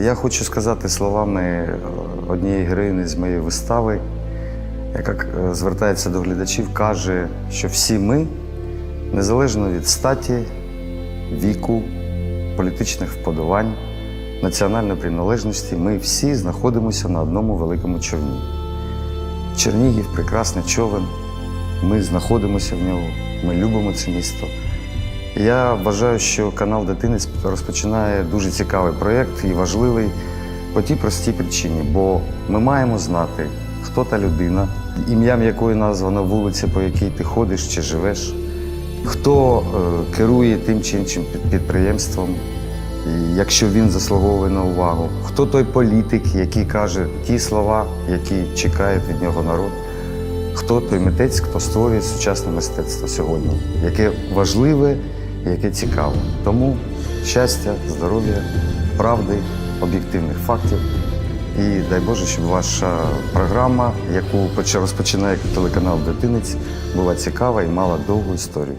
Я хочу сказати словами е, однієї героїни з моєї вистави, яка е, звертається до глядачів, каже, що всі ми, незалежно від статі, віку, політичних вподобань, національної приналежності, ми всі знаходимося на одному великому човні. Чернігів прекрасний човен. Ми знаходимося в ньому, ми любимо це місто. Я вважаю, що канал Дитинець розпочинає дуже цікавий проєкт і важливий по тій простій причині, бо ми маємо знати, хто та людина, ім'ям якої названа вулиця, по якій ти ходиш чи живеш, хто е, керує тим чи іншим підприємством, якщо він заслуговує на увагу, хто той політик, який каже ті слова, які чекає від нього народ. Хто той митець, хто створює сучасне мистецтво сьогодні, яке важливе яке цікаво. Тому щастя, здоров'я, правди, об'єктивних фактів. І дай Боже, щоб ваша програма, яку поч- розпочинає телеканал Дитинець, була цікава і мала довгу історію.